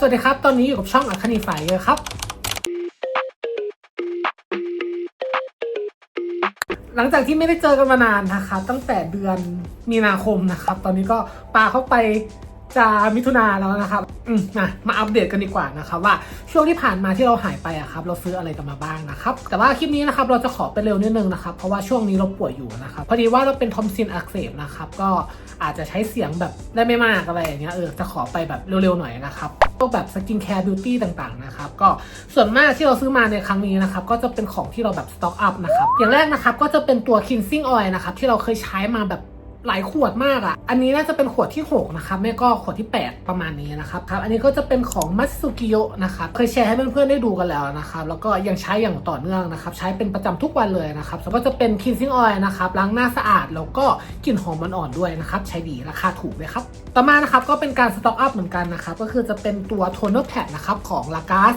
สวัสดีครับ ตอนนี้อยู่กับช่องอัคนีไฟเยอครับ หลังจากที่ไม่ได้เจอกันมานานนะครับ ตั้งแต่เดือนมีนาคมนะครับ ตอนนี้ก็ปาเข้าไป จะมิถุนาแล้วนะครับอืมนะมาอัปเดตกันดีกว่านะครับว่าช่วงที่ผ่านมาที่เราหายไปอะครับเราซื้ออะไรกันมาบ้างนะครับแต่ว่าคลิปนี้นะครับเราจะขอไปเร็วนิดนึงนะครับเพราะว่าช่วงนี้เราป่วยอยู่นะครับพอดีว่าเราเป็นทอมซินอักเสบนะครับก็อาจจะใช้เสียงแบบได้ไม่มากอะไรอย่างเงี้ยเออจะขอไปแบบเร็วๆหน่อยนะครับพวกแบบสกินแคร์บิวตี้ต่างๆนะครับก็ส่วนมากที่เราซื้อมาในครั้งนี้นะครับก็จะเป็นของที่เราแบบสต็อกอัพนะครับอย่างแรกนะครับก็จะเป็นตัว cleansing oil นะครับที่เราเคยใช้มาแบบ หลายขวดมากอะ่ะ อันนี้น่าจะเป็นขวดที่ 6 นะครับไม่ก็ขวดที่ 8 ประมาณนี้นะครับครับ อันนี้ก็จะเป็นของมัตสึกิโยะนะครับ เคยแชร์ให้เพื่อนๆได้ดูกันแล้วนะครับ แล้วก็ยังใช้อย่างต่อเนื่องนะครับ ใช้เป็นประจำทุกวันเลยนะครับแล้วก็จะเป็น cleansing oil นะครับล้างหน้าสะอาดแล้วก็กลิ่นหอมมันอ่อนด้วยนะครับ ใช้ดีราคาถูกเลยครับ ต่อมานะครับก็เป็นการสต็อกอัพเหมือนกันนะครับ ก็คือจะเป็นตัวโทนเนอร์แพดนะครับของลากาส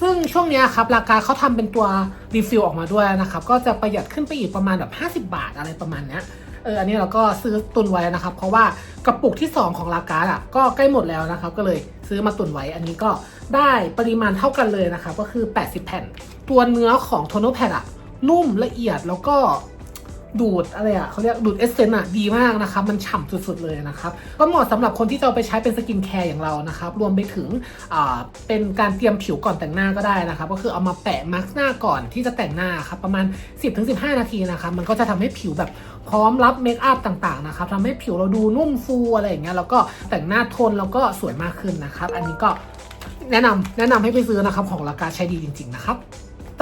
ซึ่งช่วงนี้ครับราคาเขาทำเป็นตัวรีฟิลออกมาด้วยนะครับ ก็จะประหยัดขึ้นไปอีกประมาณแบบ 50 บาทอะไรประมาณเนี้ย เอออันนี้เราก็ซื้อตุนไว้นะครับ เพราะว่ากระปุกที่ 2 ของลากาอะก็ใกล้หมดแล้วนะครับ ก็เลยซื้อมาตุนไว้อันนี้ก็ได้ปริมาณเท่ากันเลยนะครับก็คือ 80 แผ่น ตัวเนื้อของโทนแพดอะนุ่มละเอียดแล้วก็ ดูดอะไรอะเขาเรียกดูดเอสเซนต์อะดีมากนะครับมันฉ่ำสุดๆเลยนะครับก็เหมาะสำหรับคนที่จะไปใช้เป็นสกินแคร์อย่างเรานะครับรวมไปถึงอ่าเป็นการเตรียมผิวก่อนแต่งหน้าก็ได้นะครับก็คือเอามาแปะมาร์กหน้าก่อนที่จะแต่งหน้าครับประมาณ 10-15 นาทีนะครับมันก็จะทำให้ผิวแบบพร้อมรับเมคอัพต่างๆนะครับทำให้ผิวเราดูนุ่มฟูอะไรอย่างเงี้ยแล้วก็แต่งหน้าทนแล้วก็สวยมากขึ้นนะครับ อันนี้ก็แนะนำแนะนำให้ไปซื้อนะครับของราคาใช้ดีจริง ๆ นะครับ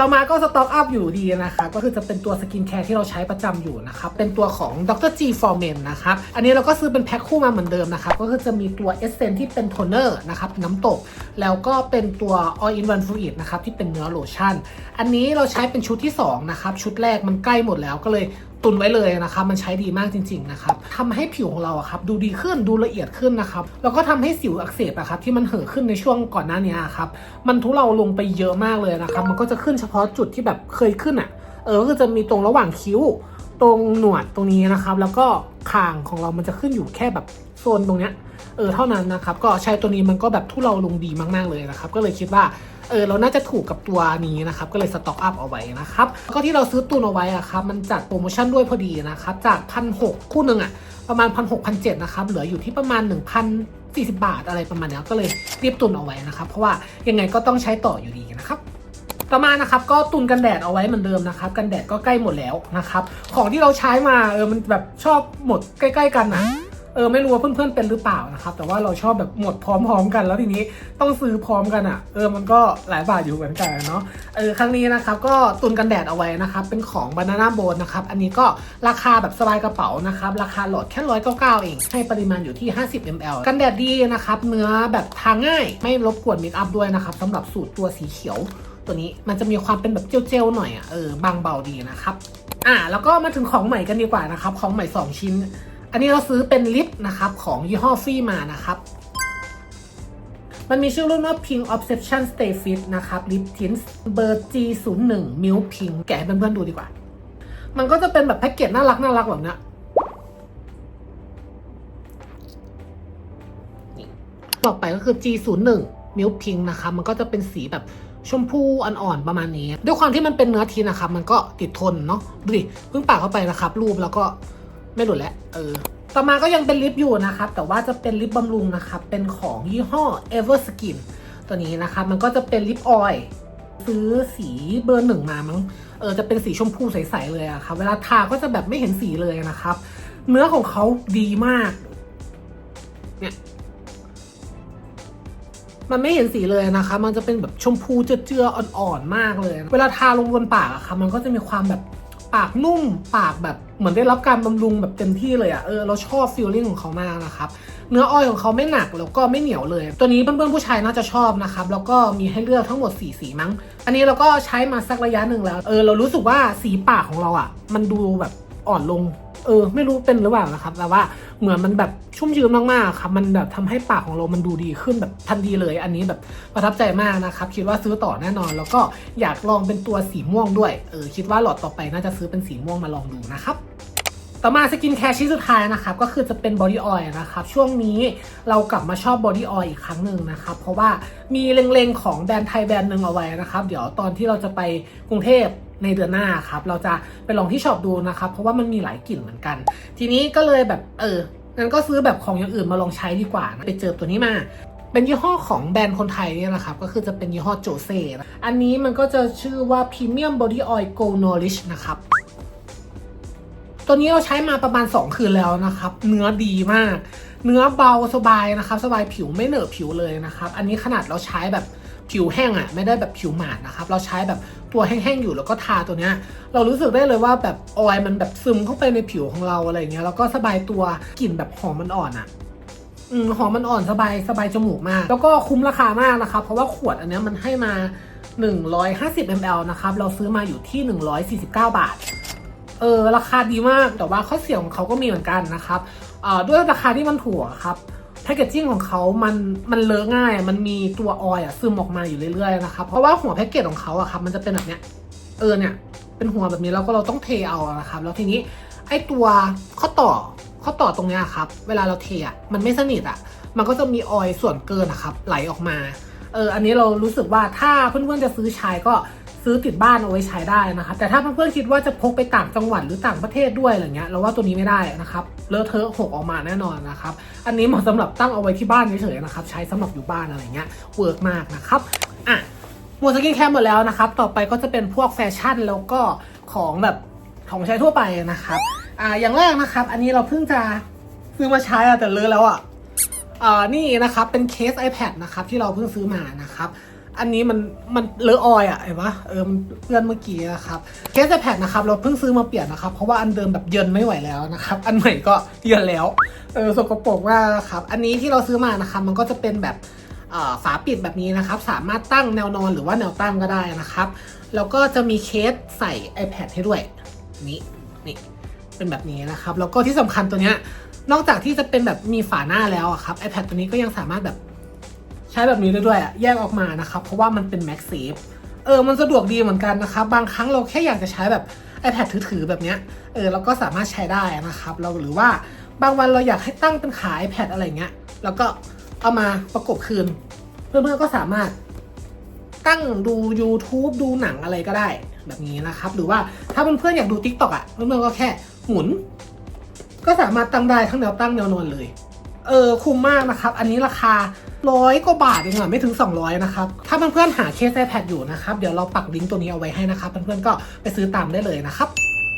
ต่อมาก็สต็อกอัพอยู่ดีนะคะก็คือจะเป็นตัวสกินแคร์ที่เราใช้ประจำอยู่นะครับเป็นตัวของ Dr. G for Men นะครับอันนี้เราก็ซื้อเป็นแพ็คคู่มาเหมือนเดิมนะครับก็คือจะมีตัวเอสเซนที่เป็นโทนเนอร์นะครับน้ำตก แล้วก็เป็นตัว All in One Fluid นะครับที่เป็นเนื้อโลชั่น อันนี้เราใช้เป็นชุดที่2นะครับชุดแรกมันใกล้หมดแล้วก็เลย ตุนไว้เลยนะครับ มันใช้ดีมากจริง ๆ นะครับทำให้ผิวของเราอะครับดูดีขึ้นดูละเอียดขึ้นนะครับ แล้วก็ทำให้สิวอักเสบอะครับที่มันเห่อะขึ้นในช่วงก่อนหน้านี้อะครับ มันทุเลาลงไปเยอะมากเลยนะครับ มันก็จะขึ้นเฉพาะจุดที่แบบเคยขึ้นอะเออ ก็คือจะมีตรงระหว่างคิ้ว ตรงหนวดตรงนี้นะครับ แล้วก็คางของเรามันจะขึ้นอยู่แค่แบบโซนตรงเนี้ย เออ เท่านั้นนะครับ ก็ใช้ตัวนี้มันก็แบบทุเลาลงดีมาก ๆ เลยนะครับ ก็เลยคิดว่า เออเราน่าจะถูกกับตัวนี้นะครับ ก็เลยสต็อกอัพเอาไว้นะครับก็ที่เราซื้อตุนเอาไว้อะครับมันจัดโปรโมชั่นด้วยพอดีนะครับ จากพันหกคู่หนึ่งอะประมาณพันหกพันเจ็ดนะครับ เหลืออยู่ที่ประมาณ 1 0 0 40 บาทอะไรประมาณเนี้ยก็เลยรีบตุนเอาไว้นะครับ เพราะว่ายังไงก็ต้องใช้ต่ออยู่ดีนะครับต่อมานะครับก็ตุนกันแดดเอาไว้เหมือนเดิมนะครับกันแดดก็ใกล้หมดแล้วนะครับ ของที่เราใช้มาเออมันแบบชอบหมดใกล้ ๆ กันนะ เออไม่รู้ว่าเพื่อนๆเป็นหรือเปล่านะครับ แต่ว่าเราชอบแบบหมดพร้อมๆกัน แล้วทีนี้ต้องซื้อพร้อมกันอะ เออมันก็หลายบาทอยู่เหมือนกันเนาะเออครั้งนี้นะครับก็ตุนกันแดดเอาไว้นะครับ เป็นของบานาน่าโบนนะครับ อันนี้ก็ราคาแบบสบายกระเป๋านะครับ ราคาโหลดแค่ร้อยเก้าเก้าเอง ให้ปริมาณอยู่ที่ 50 ml กันแดดดีนะครับ เนื้อแบบทาง่าย ไม่รบกวนเมคอัพด้วยนะครับสำหรับสูตรตัวสีเขียวตัวนี้มันจะมีความเป็นแบบเจลๆหน่อยอะเออบางเบาดีนะครับอ่าแล้วก็มาถึงของใหม่กันดีกว่านะครับ ของใหม่ 2 ชิ้น อันนี้เราซื้อเป็นลิปนะครับของยี่ห้อฟรีมานะครับ มันมีชื่อรุ่นว่า Pink Obsession Stay Fit นะครับลิปทินส์เบอร์ G01 Milk Pink แกะให้เพื่อนๆดูดีกว่า มันก็จะเป็นแบบแพ็กเกจน่ารักน่ารักแบบเนี้ยต่อไปก็คือ G01 Milk Pink นะคะมันก็จะเป็นสีแบบชมพูอ่อนๆประมาณนี้ ด้วยความที่มันเป็นเนื้อทีนะครับ มันก็ติดทนเนาะดูดิเพิ่งปากเข้าไปนะครับ รูปแล้วก็ ไม่หลุดแล้วเออ ต่อมาก็ยังเป็นลิปอยู่นะครับ แต่ว่าจะเป็นลิปบำรุงนะครับ เป็นของยี่ห้อ Everskin ตัวนี้นะครับ มันก็จะเป็นลิปออยล์ซื้อสีเบอร์หนึ่งมามั้ง เออ จะเป็นสีชมพูใสๆเลยอะครับ เวลาทาก็จะแบบไม่เห็นสีเลยนะครับ เนื้อของเขาดีมาก เนี่ย มันไม่เห็นสีเลยนะคะ มันจะเป็นแบบชมพูเจือๆอ่อนๆมากเลย เวลาทาลงบนปากอะค่ะ มันก็จะมีความแบบปากนุ่ม ปากแบบ เหมือนได้รับการบำรุงแบบเต็มที่เลยอะเออเราชอบฟีลลิ่งของเขามากนะครับเนื้อออยของเขาไม่หนักแล้วก็ไม่เหนียวเลย ตัวนี้เพื่อนๆผู้ชายน่าจะชอบนะครับแล้วก็มีให้เลือกทั้งหมด 4 สีมั้ง อันนี้เราก็ใช้มาสักระยะหนึ่งแล้วเออเรารู้สึกว่าสีปากของเราอะมันดูแบบอ่อนลง เออ ไม่รู้เป็นหรือเปล่านะครับ แต่ว่าเหมือนมันแบบชุ่มชื้นมากๆครับมันแบบทำให้ปากของเรามันดูดีขึ้นแบบทันทีเลย อันนี้แบบประทับใจมากนะครับ คิดว่าซื้อต่อแน่นอน แล้วก็อยากลองเป็นตัวสีม่วงด้วยเออคิดว่าหลอดต่อไปน่าจะซื้อเป็นสีม่วงมาลองดูนะครับต่อมาสกินแคร์ชิ้นสุดท้ายนะครับก็คือจะเป็นบอดี้ออยล์นะครับช่วงนี้เรากลับมาชอบบอดี้ออยล์อีกครั้งหนึ่งนะครับเพราะว่ามีเล็งๆของแบรนด์ไทยแบรนด์หนึ่งเอาไว้นะครับ เดี๋ยวตอนที่เราจะไปกรุงเทพ ในเดือนหน้าครับ เราจะไปลองที่ช็อปดูนะครับ เพราะว่ามันมีหลายกลิ่นเหมือนกัน ทีนี้ก็เลยแบบเอองั้นก็ซื้อแบบของอย่างอื่นมาลองใช้ดีกว่านะไปเจอตัวนี้มาเป็นยี่ห้อของแบรนด์คนไทยเนี่ยนะครับ ก็คือจะเป็นยี่ห้อโจเซ่อันนี้มันก็จะชื่อว่า Premium Body Oil Go Nourish นะครับ ตัวนี้เราใช้มาประมาณ 2 คืนแล้วนะครับ เนื้อดีมาก เนื้อเบาสบายนะครับ สบายผิวไม่เหนอะผิวเลยนะครับ อันนี้ขนาดเราใช้แบบ ผิวแห้งอะ่ะไม่ได้แบบผิวหมาดนะครับ เราใช้แบบตัวแห้งๆอยู่แล้วก็ทาตัวเนี้ยเรารู้สึกได้เลยว่าแบบออยมันแบบซึมเข้าไปในผิวของเราอะไรเงี้ยแล้วก็สบายตัวกลิ่นแบบหอมมันอ่อนอะ่ะอืมหอมมันอ่อนสบายสบายจมูกมาก แล้วก็คุ้มราคามากนะครับ เพราะว่าขวดอันเนี้ยมันให้มา 150 ml นะครับ เราซื้อมาอยู่ที่ 149 บาท เออ ราคาดีมากแต่ว่าข้อเสียของเขาก็มีเหมือนกันนะครับออด้วยราคาที่มันถูกครับ แพคเกจจิ้งของเขามัน มันเลอะง่าย มันมีตัวออยล์อะซึมออกมาอยู่เรื่อยๆนะครับ เพราะว่าหัวแพ็กเกจของเขาอะครับ มันจะเป็นแบบเนี้ย เออเนี่ย เป็นหัวแบบนี้แล้วก็เราต้องเทเอานะครับ แล้วทีนี้ไอตัวข้อต่อ ข้อต่อตรงเนี้ยครับ เวลาเราเทอะมันไม่สนิทอะมันก็จะมีออยล์ส่วนเกินนะครับ ไหลออกมา เออ อันนี้เรารู้สึกว่าถ้าเพื่อนๆจะซื้อใช้ก็ ซื้อติดบ้านเอาไว้ใช้ได้นะครับแต่ถ้าเพื่อนๆคิดว่าจะพกไปต่างจังหวัดหรือต่างประเทศด้วยอะไรเงี้ยเราว่าตัวนี้ไม่ได้นะครับเลอะเทอะหกออกมาแน่นอนนะครับอันนี้เหมาะสำหรับตั้งเอาไว้ที่บ้านเฉยๆนะครับใช้สำหรับอยู่บ้านอะไรเงี้ยเวิร์กมากนะครับอะหมดสกินแคร์หมดแล้วนะครับต่อไปก็จะเป็นพวกแฟชั่นแล้วก็ของแบบของใช้ทั่วไปนะครับอ่าอย่างแรกนะครับ อันนี้เราเพิ่งจะซื้อมาใช้อะแต่เลอะแล้วอะอ่านี่นะครับเป็นเคส iPad นะครับที่เราเพิ่งซื้อมานะครับ อันนี้มันมันเลอะออยอะเห็นปะเออมันเพื่อนเมื่อกี้นะครับเคส iPad นะครับเราเพิ่งซื้อมาเปลี่ยนนะครับเพราะว่าอันเดิมแบบเยินไม่ไหวแล้วนะครับอันใหม่ก็เยินแล้วเออสกปรกมากนะครับอันนี้ที่เราซื้อมานะครับมันก็จะเป็นแบบฝาปิดแบบนี้นะครับ สามารถตั้งแนวนอนหรือว่าแนวตั้งก็ได้นะครับ แล้วก็จะมีเคสใส่ iPad ให้ด้วย นี่นี่เป็นแบบนี้นะครับ แล้วก็ที่สำคัญตัวเนี้ยนอกจากที่จะเป็นแบบมีฝาหน้าแล้วอะครับ iPad ตัวนี้ก็ยังสามารถแบบ ใช้แบบนี้ได้ด้วยอะแยกออกมานะครับเพราะว่ามันเป็น MagSafe เออมันสะดวกดีเหมือนกันนะครับ บางครั้งเราแค่อยากจะใช้แบบ iPad ถือๆแบบเนี้ยเออเราก็สามารถใช้ได้นะครับ เราหรือว่าบางวันเราอยากให้ตั้งเป็นขา iPad อะไรเงี้ยแล้วก็เอามาประกบคืน เพื่อนๆก็สามารถตั้งดู YouTube ดูหนังอะไรก็ได้แบบนี้นะครับ หรือว่าถ้าเพื่อนๆอยากดู TikTok อะเพื่อนๆก็แค่หมุน ก็สามารถตั้งได้ทั้งแนวตั้งแนวนอนเลย เออคุ้มมากนะครับ อันนี้ราคา ร้อยกว่าบาทเองอะไม่ถึง 200 นะครับ ถ้าเพื่อนๆหาเคส iPad อยู่นะครับ เดี๋ยวเราปักลิงก์ตัวนี้เอาไว้ให้นะครับ เพื่อนๆก็ไปซื้อตามได้เลยนะครับ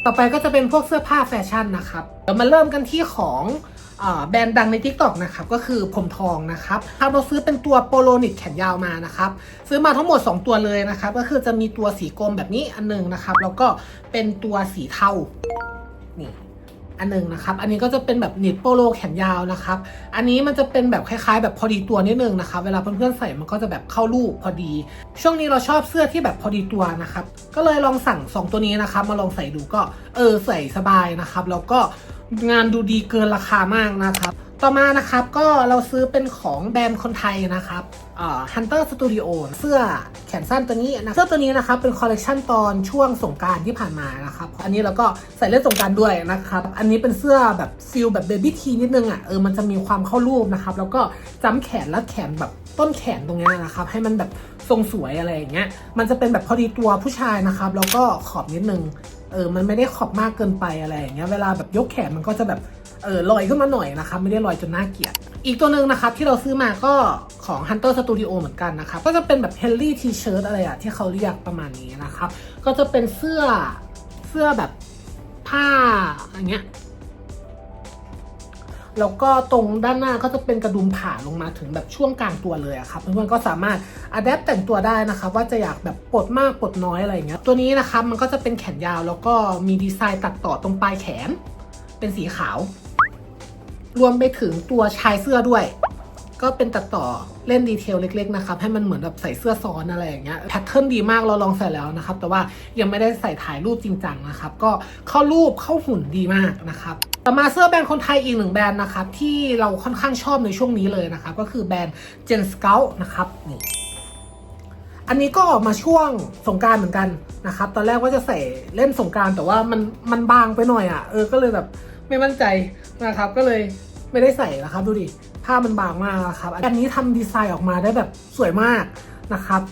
ต่อไปก็จะเป็นพวกเสื้อผ้าแฟชั่นนะครับเดี๋ยวมาเริ่มกันที่ของอแบรนด์ดังใน TikTok นะครับก็คือผมทองนะครับครับเราซื้อเป็นตัวโปโลนิกแขนยาวมานะครับซื้อมาทั้งหมด 2 ตัวเลยนะครับก็คือจะมีตัวสีกรมแบบนี้อันหนึงนะครับแล้วก็เป็นตัวสีเทานี่ อันนึงนะครับ อันนี้ก็จะเป็นแบบนิดโปโลแขนยาวนะครับ อันนี้มันจะเป็นแบบคล้ายๆ แบบพอดีตัวนิดนึงนะครับ เวลาเพื่อนๆใส่มันก็จะแบบเข้ารูปพอดี ช่วงนี้เราชอบเสื้อที่แบบพอดีตัวนะครับ ก็เลยลองสั่ง 2 ตัวนี้นะครับ มาลองใส่ดูก็เออใส่สบายนะครับ แล้วก็งานดูดีเกินราคามากนะครับ ต่อมานะครับก็เราซื้อเป็นของแบรนด์คนไทยนะครับเอ่อ Hunter Studio เสื้อแขนสั้นตัวนี้นะเสื้อตัวนี้นะครับเป็นคอลเลกชันตอนช่วงสงการที่ผ่านมานะครับ อันนี้เราก็ใส่เล่นสงการด้วยนะครับ อันนี้เป็นเสื้อแบบฟิลแบบเบบี้ทีนิดนึงอะเออมันจะมีความเข้ารูปนะครับ แล้วก็จ้ำแขนและแขนแบบต้นแขนตรงเนี้ยนะครับ ให้มันแบบทรงสวยอะไรอย่างเงี้ยมันจะเป็นแบบพอดีตัวผู้ชายนะครับ แล้วก็ขอบนิดนึงเออมันไม่ได้ขอบมากเกินไปอะไรอย่างเงี้ยเวลาแบบยกแขนมันก็จะแบบ เออลอยขึ้นมาหน่อยนะครับไม่ได้ลอยจนน่าเกลียด อีกตัวหนึ่งนะครับที่เราซื้อมาก็ของ Hunter Studio เหมือนกันนะครับ ก็จะเป็นแบบ Helly T-shirt อะไรอะที่เขาเรียกประมาณนี้นะครับ ก็จะเป็นเสื้อเสื้อแบบผ้าอย่างเงี้ยแล้วก็ตรงด้านหน้าก็จะเป็นกระดุมผ่าลงมาถึงแบบช่วงกลางตัวเลยอะครับเพื่อนๆก็สามารถอัดแอปแต่งตัวได้นะครับ ว่าจะอยากแบบปลดมากปลดน้อยอะไรอย่างเงี้ยตัวนี้นะครับมันก็จะเป็นแขนยาวแล้วก็มีดีไซน์ตัดต่อตรงปลายแขน เป็นสีขาว รวมไปถึงตัวชายเสื้อด้วย ก็เป็นตัดต่อเล่นดีเทลเล็กๆนะครับให้มันเหมือนแบบใส่เสื้อซ้อนอะไรอย่างเงี้ยแพทเทิร์นดีมากเราลองใส่แล้วนะครับ แต่ว่ายังไม่ได้ใส่ถ่ายรูปจริงจังนะครับ ก็เข้ารูปเข้าหุ่นดีมากนะครับต่อมาเสื้อแบรนด์คนไทยอีกหนึ่งแบรนด์นะครับที่เราค่อนข้างชอบในช่วงนี้เลยนะครับก็คือแบรนด์ Gen Scout นะครับนี่อันนี้ก็ออกมาช่วงสงการเหมือนกันนะครับ ตอนแรกว่าจะใส่เล่นสงการแต่ว่ามันมันบางไปหน่อยอะ่ะเออก็เลยแบบ ไม่มั่นใจนะครับ ก็เลยไม่ได้ใส่นะครับดูดิผ้ามันบางมากนะครับ อันนี้ทำดีไซน์ออกมาได้แบบสวยมากนะครับ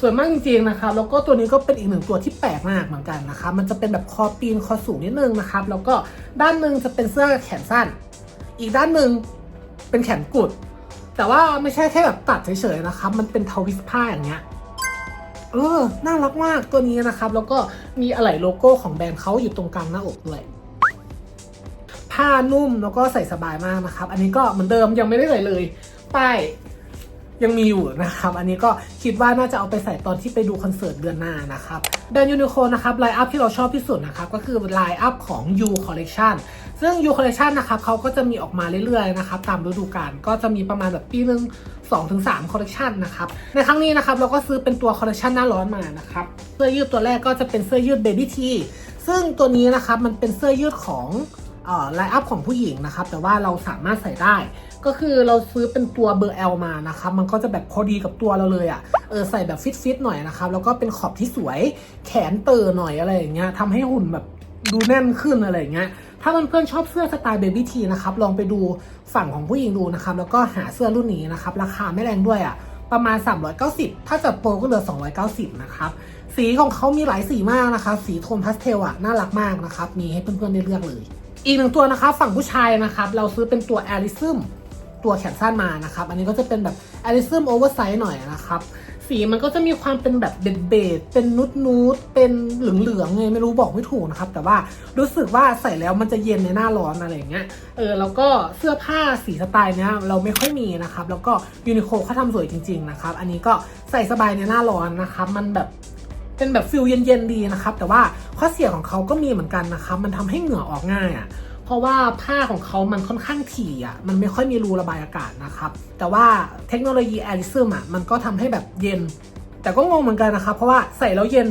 สวยมากจริงๆนะครับ แล้วก็ตัวนี้ก็เป็นอีกหนึ่งตัวที่แปลกมากเหมือนกันนะคะมันจะเป็นแบบคอปีนคอสูงนิดนึงนะครับ แล้วก็ด้านหนึ่งจะเป็นเสื้อแขนสั้น อีกด้านหนึ่งเป็นแขนกุด แต่ว่าไม่ใช่แค่แบบตัดเฉยๆนะครับ มันเป็นทวิสผ้าอย่างเงี้ย เออ น่ารักมากตัวนี้นะครับ แล้วก็มีอะไหล่โลโก้ของแบรนด์เขาอยู่ตรงกลางหน้าอกด้วย ผ้านุ่มแล้วก็ใส่สบายมากนะครับ อันนี้ก็เหมือนเดิมยังไม่ได้ใส่เลยป้ายยังมีอยู่นะครับ อันนี้ก็คิดว่าน่าจะเอาไปใส่ตอนที่ไปดูคอนเสิร์ตเดือนหน้านะครับแบรนด์ยูนิโคนะครับไลน์อัพที่เราชอบที่สุดนะครับ ก็คือไลน์อัพของ U Collection ซึ่ง U Collection นะครับเขาก็จะมีออกมาเรื่อยๆนะครับ ตามฤดูกาลก็จะมีประมาณแบบปีหนึ่ง2-3คอลเล t ชันนะครับ ในครั้งนี้นะครับเราก็ซื้อเป็นตัวคอลเล t ชันหน้าร้อนมานะครับเสื้อยืดตัวแรกก็จะเป็นเสื้อยืด Baby T ซึ่งตัวนี้นะครับมันเป็นเสื้อยืดของ ไลน์อัพของผู้หญิงนะครับ แต่ว่าเราสามารถใส่ได้ ก็คือเราซื้อเป็นตัวเบอร์ L มานะครับ มันก็จะแบบพอดีกับตัวเราเลยอะ่ะเออใส่แบบฟิตๆหน่อยนะครับ แล้วก็เป็นขอบที่สวยแขนเตอหน่อยอะไรอย่างเงี้ยทำให้หุ่นแบบดูแน่นขึ้นอะไรอย่างเงี้ยถ้าเพื่อนๆชอบเสื้อสไตล์เบบี้ทีนะครับ ลองไปดูฝั่งของผู้หญิงดูนะครับ แล้วก็หาเสื้อรุ่นนี้นะครับ ราคาไม่แรงด้วยอะ่ะประมาณ 390 ถ้าจัดโปรก็เหลือ 290 นะครับ สีของเขามีหลายสีมากนะคะ สีโทนพาสเทลอะน่ารักมากนะครับ มีให้เพื่อนๆได้เลือกเลย อีกหนึ่งตัวนะครับฝั่งผู้ชายนะครับ เราซื้อเป็นตัว a l i s m ตัวแขนสั้นมานะครับ อันนี้ก็จะเป็นแบบ a l i s m oversize หน่อยนะครับ สีมันก็จะมีความเป็นแบบเบดเบดเป็นนุดนูดเป็นเหลืองเหลืองๆไงไม่รู้บอกไม่ถูกนะครับ แต่ว่ารู้สึกว่าใส่แล้วมันจะเย็นในหน้าร้อนอะไรอย่างเงี้ยเออแล้วก็เสื้อผ้าสีสไตล์เนี้ยเราไม่ค่อยมีนะครับ แล้วก็ยูนิโคเขาทำสวยจริง ๆ นะครับ อันนี้ก็ใส่สบายในหน้าร้อนนะครับ มันแบบ เป็นแบบฟิลเย็นๆดีนะครับ แต่ว่าข้อเสียของเขาก็มีเหมือนกันนะครับ มันทำให้เหงื่อออกง่ายอะ่ะเพราะว่าผ้าของเขามันค่อนข้างถี่อะ มันไม่ค่อยมีรูระบายอากาศนะครับ แต่ว่าเทคโนโลยีแอริซึมอะ มันก็ทำให้แบบเย็น แต่ก็งงเหมือนกันนะครับ เพราะว่าใส่แล้วเย็น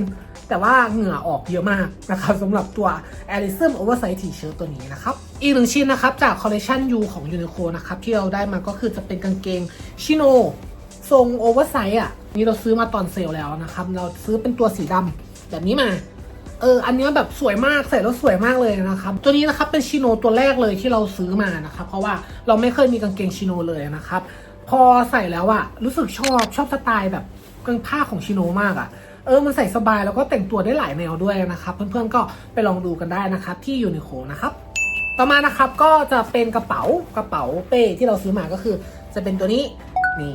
แต่ว่าเหงื่อออกเยอะมากนะครับสำหรับตัว a l i s m Oversize T-shirt ตัวนี้นะครับ อีกหนึ่งชิ้นนะครับ จากคอลเล t ชัน U ของ Uniqlo นะครับ ที่เราได้มาก็คือจะเป็นกางเกงชิโน ทรงโอเวอร์ไซส์อะ นี่เราซื้อมาตอนเซลแล้วนะครับ เราซื้อเป็นตัวสีดำแบบนี้มา เออ อันนี้แบบสวยมาก ใส่แล้วสวยมากเลยนะครับ ตัวนี้นะครับเป็นชิโนตัวแรกเลยที่เราซื้อมานะครับ เพราะว่าเราไม่เคยมีกางเกงชิโนเลยนะครับ พอใส่แล้วอะรู้สึกชอบชอบสไตล์แบบกางผ้าของชิโนมากอะเออ มันใส่สบายแล้วก็แต่งตัวได้หลายแนวด้วยนะครับ เพื่อนๆก็ไปลองดูกันได้นะครับ ที่ยูนิโคนะครับ ต่อมานะครับก็จะเป็นกระเป๋ากระเป๋าเป้ที่เราซื้อมาก็คือ จะเป็นตัวนี้นี่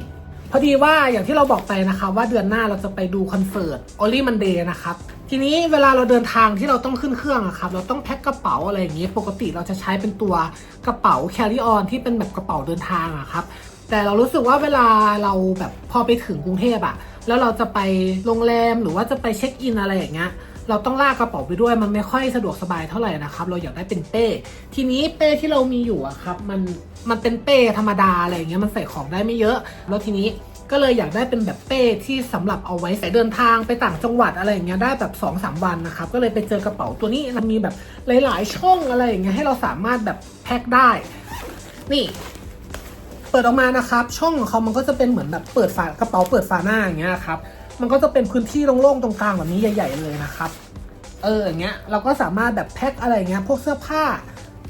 พอดีว่าอย่างที่เราบอกไปนะคะว่าเดือนหน้าเราจะไปดูคอนเสิร์ต Only Monday นะครับ ทีนี้เวลาเราเดินทางที่เราต้องขึ้นเครื่องอะครับ เราต้องแพ็คกระเป๋าอะไรอย่างนี้ ปกติเราจะใช้เป็นตัวกระเป๋า carry on ที่เป็นแบบกระเป๋าเดินทางอะครับ แต่เรารู้สึกว่าเวลาเราแบบพอไปถึงกรุงเทพอะแล้วเราจะไปโรงแรมหรือว่าจะไปเช็คอินอะไรอย่างเงี้ย เราต้องลากกระเป๋าไปด้วยมันไม่ค่อยสะดวกสบายเท่าไหร่นะครับ เราอยากได้เป็นเป้ ทีนี้เป้ที่เรามีอยู่อะครับ มันมันเป็นเป้ธรรมดาอะไรอย่างเงี้ยมันใส่ของได้ไม่เยอะ แล้วทีนี้ก็เลยอยากได้เป็นแบบเป้ที่สำหรับเอาไว้ใส่เดินทางไปต่างจังหวัดอะไรอย่างเงี้ยได้แบบ2อสวันนะครับก็เลยไปเจอกระเป๋าตัวนี้มันมีแบบหลาย ๆ ช่องอะไรอย่างเงี้ยให้เราสามารถแบบแพ็คได้ นี่ เปิดออกมานะครับ ช่องของเขามันก็จะเป็นเหมือนแบบเปิดฝากระเป๋าเปิดฝาหน้าอย่างเงี้ยครับ มันก็จะเป็นพื้นที่โล่งๆตรงกลางแบบนี้ใหญ่ ๆ เลยนะครับ เอออย่างเงี้ยเราก็สามารถแบบแพ็คอะไรเงี้ยพวกเสื้อผ้า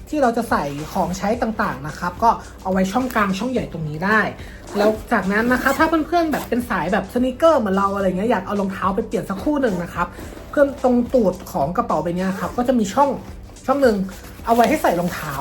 ที่เราจะใส่ของใช้ต่างๆนะครับ ก็เอาไว้ช่องกลางช่องใหญ่ตรงนี้ได้ แล้วจากนั้นนะคะถ้าเพื่อนๆแบบเป็นสายแบบสนิเกอร์เหมือนเราอะไรเงี้ยอยากเอารองเท้าไปเปลี่ยนสักคู่หนึ่งนะครับเพื่อนตรงตูดของกระเป๋าใบเนี้ยครับก็จะมีช่องช่องหนึ่งเอาไว้ให้ใส่รองเท้า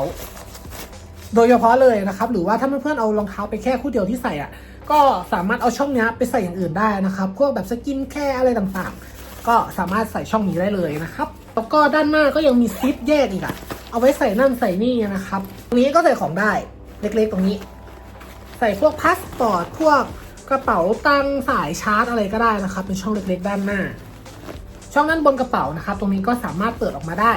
โดยเฉพาะเลยนะครับ หรือว่าถ้าเพื่อนๆเอารองเท้าไปแค่คู่เดียวที่ใส่อะ ก็สามารถเอาช่องนี้ไปใส่อย่างอื่นได้นะครับพวกแบบสกินแคร์อะไรต่างๆ ก็สามารถใส่ช่องนี้ได้เลยนะครับแล้วก็ด้านหน้าก็ยังมีซิปแยกอีกอะเอาไว้ใส่นั่นใส่นี่นะครับ ตรงนี้ก็ใส่ของได้เล็กๆตรงนี้ ใส่พวกพาสปอร์ตพวกกระเป๋าตังสายชาร์จอะไรก็ได้นะครับ เป็นช่องเล็กๆ ด้านหน้า ช่องด้านบนกระเป๋านะครับ ตรงนี้ก็สามารถเปิดออกมาได้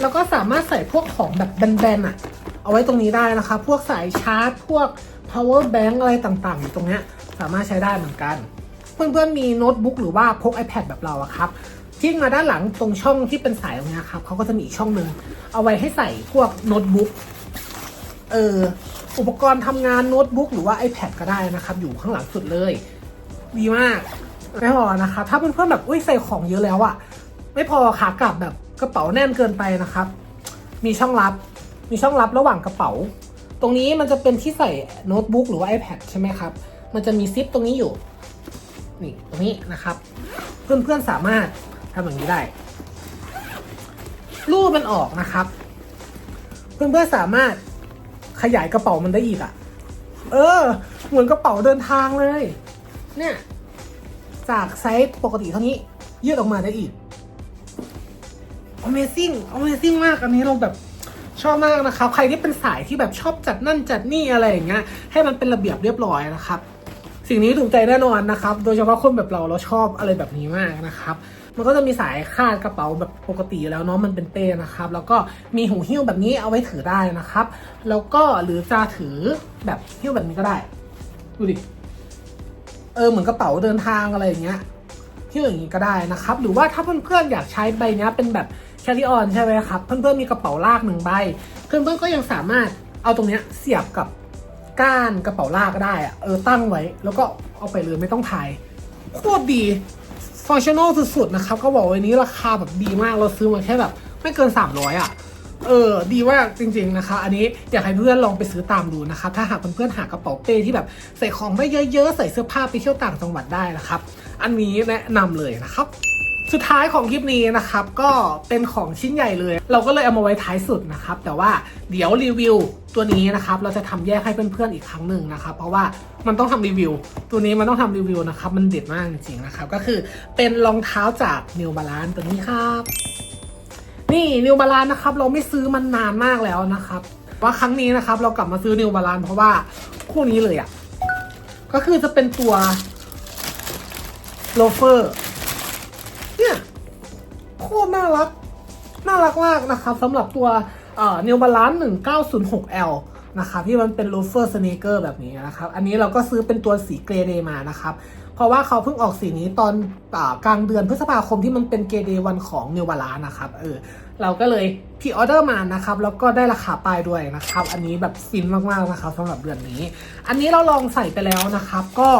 แล้วก็สามารถใส่พวกของแบบแบนๆอะเอาไว้ตรงนี้ได้นะคะ พวกสายชาร์จพวก power bank อะไรต่างๆ อยู่ตรงเนี้ยสามารถใช้ได้เหมือนกัน เพื่อนๆมีโน้ตบุ๊กหรือว่าพก iPad แบบเราอะครับทิ้งมาด้านหลังตรงช่องที่เป็นสายตรงนี้ครับเขาก็จะมีอีกช่องหนึ่งเอาไว้ให้ใส่พวกโน้ตบุ๊กเอออุปกรณ์ทำงานโน้ตบุ๊กหรือว่า iPad ก็ได้นะครับ อยู่ข้างหลังสุดเลย ดีมากไม่พอนะคะถ้าเพื่อนๆแบบอุ้ยใส่ของเยอะแล้วอะไม่พอขากลับแบบกระเป๋าแน่นเกินไปนะครับ มีช่องลับ มีช่องลับระหว่างกระเป๋า ตรงนี้มันจะเป็นที่ใส่โน้ตบุ๊กหรือว่า iPad ใช่ไหมครับ มันจะมีซิปตรงนี้อยู่ นี่ตรงนี้นะครับ เพื่อนๆสามารถทำอย่างนี้ได้รูปมันออกนะครับ เพื่อนๆสามารถขยายกระเป๋ามันได้อีกอะ่ะ เออ เหมือนกระเป๋าเดินทางเลย เนี่ย จากไซส์ปกติเท่านี้ ยืดออกมาได้อีก Amazing Amazing มาก อันนี้เราแบบ ชอบมากนะครับ ใครที่เป็นสายที่แบบชอบจัดนั่นจัดนี่อะไรอย่างเงี้ยให้มันเป็นระเบียบเรียบร้อยนะครับ สิ่งนี้ถูกใจแน่นอนนะครับ โดยเฉพาะคนแบบเราเราชอบอะไรแบบนี้มากนะครับมันก็จะมีสายคาดกระเป๋าแบบปกติแล้วเนาะมันเป็นเป้นะครับ แล้วก็มีหูหิ้วแบบนี้เอาไว้ถือได้นะครับ แล้วก็หรือจะถือแบบหิ้วแบบนี้ก็ได้ดูดิเออเหมือนกระเป๋าเดินทางอะไรอย่างเงี้ยที่อย่างนี้ก็ได้นะครับ หรือว่าถ้าเพื่อนๆอยากใช้ใบนี้เป็นแบบ แคริออนใช่ไหมครับ เพื่อนๆมีกระเป๋าลากหนึ่งใบ เพื่อนๆก็ยังสามารถเอาตรงเนี้ยเสียบกับก้านกระเป๋าลากก็ได้อะเออตั้งไว้ แล้วก็เอาไปเลยไม่ต้องถ่ายโคตรดีฟังชั่นอลสุดๆนะครับ ก็บอกวันนี้ราคาแบบดีมากเราซื้อมาแค่แบบไม่เกิน 300 อะ เออ ดีมากจริงๆนะคะ อันนี้อยากให้เพื่อนลองไปซื้อตามดูนะคะถ้าหากเพื่อนๆหากระเป๋าเป้ที่แบบใส่ของได้เยอะๆ ใส่เสื้อผ้าไปเที่ยวต่างจังหวัดได้นะครับ อันนี้แนะนำเลยนะครับ สุดท้ายของคลิปนี้นะครับ ก็เป็นของชิ้นใหญ่เลย เราก็เลยเอามาไว้ท้ายสุดนะครับ แต่ว่าเดี๋ยวรีวิวตัวนี้นะครับ เราจะทำแยกให้เพื่อนๆอีกครั้งหนึ่งนะครับ เพราะว่ามันต้องทำรีวิว ตัวนี้มันต้องทำรีวิวนะครับ มันเด็ดมากจริงๆนะครับ ก็คือเป็นรองเท้าจาก New Balance ตัวนี้ครับ นี่นิวบาลานนะครับ เราไม่ซื้อมันนานมากแล้วนะครับ ว่าครั้งนี้นะครับ เรากลับมาซื้อนิวบาลานเพราะว่าคู่นี้เลยอะ่ะก็คือจะเป็นตัวโลเฟอร์ คตรน่ารัก น่ารักมากนะครับสำหรับตัวเอ่อนิวบาลาน 1906L นะครับที่มันเป็นโลเฟอร์สเนเกอร์แบบนี้นะครับ อันนี้เราก็ซื้อเป็นตัวสีเกรเดมานะครับ เพราะว่าเขาเพิ่งออกสีนี้ตอนอกลางเดือนพฤษภาคมที่มันเป็นเกรเดวันของนิวบาลานนะครับเออเราก็เลยพีออเดอร์มานะครับ แล้วก็ได้ราคาปลายด้วยนะครับ อันนี้แบบฟินมากๆนะครับสำหรับเดือนนี้ อันนี้เราลองใส่ไปแล้วนะครับ ก็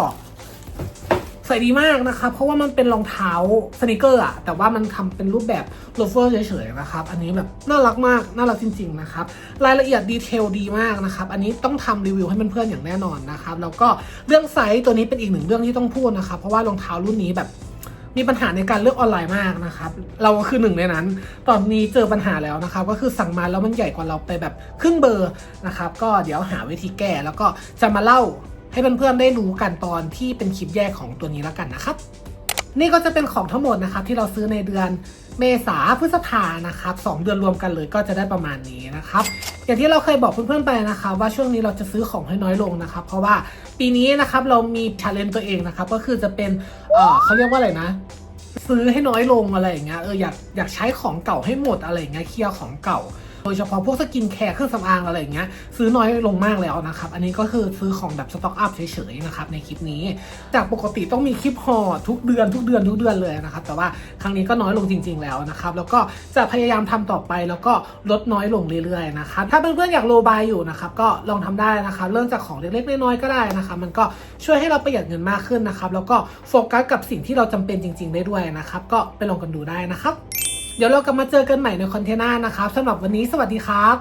ใส่ดีมากนะครับ เพราะว่ามันเป็นรองเท้าสนิเกอร์อะแต่ว่ามันทำเป็นรูปแบบโลเฟอร์เฉยๆนะครับ อันนี้แบบน่ารักมาก น่ารักจริง ๆ นะครับ รายละเอียดดีเทลดีมากนะครับ อันนี้ต้องทำรีวิวให้เพื่อนๆอย่างแน่นอนนะครับ แล้วก็เรื่องไซส์ตัวนี้เป็นอีกหนึ่งเรื่องที่ต้องพูดนะครับ เพราะว่ารองเท้ารุ่นนี้แบบมีปัญหาในการเลือกออนไลน์มากนะครับ เราก็คือหนึ่งในนั้น ตอนนี้เจอปัญหาแล้วนะครับ ก็คือสั่งมาแล้วมันใหญ่กว่าเราไปแบบครึ่งเบอร์นะครับ ก็เดี๋ยวหาวิธีแก้แล้วก็จะมาเล่า ให้เพื่อนๆได้รู้กันตอนที่เป็นคลิปแยกของตัวนี้แล้วกันนะครับ นี่ก็จะเป็นของทั้งหมดนะครับที่เราซื้อในเดือนเมษาพฤษภานะครับสองเดือนรวมกันเลยก็จะได้ประมาณนี้นะครับ อย่างที่เราเคยบอกเพื่อนๆไปนะครับว่าช่วงนี้เราจะซื้อของให้น้อยลงนะครับ เพราะว่าปีนี้นะครับเรามีชาเลนตัวเองนะครับ ก็คือจะเป็นเออเขาเรียกว่าอะไรนะ ซื้อให้น้อยลงอะไรอย่างเงี้ยเอออยากอยากใช้ของเก่าให้หมดอะไรอย่างเงี้ยเคลียร์ของเก่า ดยเฉพาะพวกสกินแคร์เครื่องสำอางอะไรอย่างเงี้ยซื้อน้อยลงมากแล้วนะครับ อันนี้ก็คือซื้อของแบบสต็อกอัพเฉยๆนะครับในคลิปนี้ จากปกติต้องมีคลิปห่อทุกเดือนทุกเดือนทุกเดือนเลยนะครับ แต่ว่าครั้งนี้ก็น้อยลงจริง ๆแล้วนะครับ แล้วก็จะพยายามทำต่อไปแล้วก็ลดน้อยลงเรื่อยๆนะครับถ้าเพื่อนๆอยากโลบายอยู่นะครับก็ลองทำได้นะครับเริ่มจากของเล็กๆน้อยๆก็ได้นะครับมันก็ช่วยให้เราประหยัดเงินมากขึ้นนะครับแล้วก็โฟกัสกับสิ่งที่เราจำเป็นจริง ๆ ได้ด้วยนะครับก็ไปลองกันดูได้นะครับ เดี๋ยวเรากลับมาเจอกันใหม่ในคอนเทนต์หน้านะครับสำหรับวันนี้สวัสดีครับ